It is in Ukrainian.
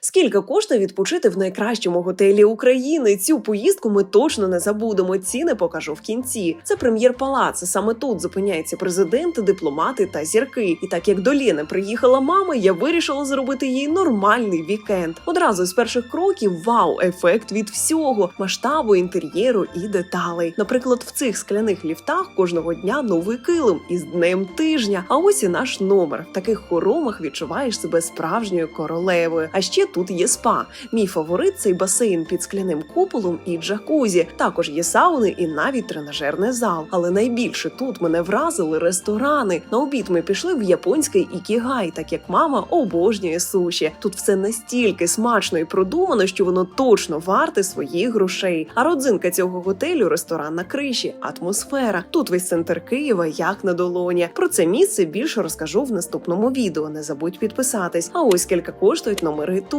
Скільки коштує відпочити в найкращому готелі України? Цю поїздку ми точно не забудемо. Ціни покажу в кінці. Це прем'єр палац. Саме тут зупиняються президенти, дипломати та зірки. І так як до Лєни приїхала мама, я вирішила зробити їй нормальний вікенд. Одразу з перших кроків вау, ефект від всього, масштабу, інтер'єру і деталей. Наприклад, в цих скляних ліфтах кожного дня новий килим із днем тижня. А ось і наш номер. В таких хоромах відчуваєш себе справжньою королевою. А ще тут є спа. Мій фаворит цей басейн під скляним куполом і джакузі. Також є сауни і навіть тренажерний зал. Але найбільше тут мене вразили ресторани. На обід ми пішли в японський ікігай, так як мама обожнює суші. Тут все настільки смачно і продумано, що воно точно варте своїх грошей. А родзинка цього готелю ресторан на криші, атмосфера. Тут весь центр Києва як на долоні. Про це місце більше розкажу в наступному відео. Не забудь підписатись. А ось скільки коштують номери тут.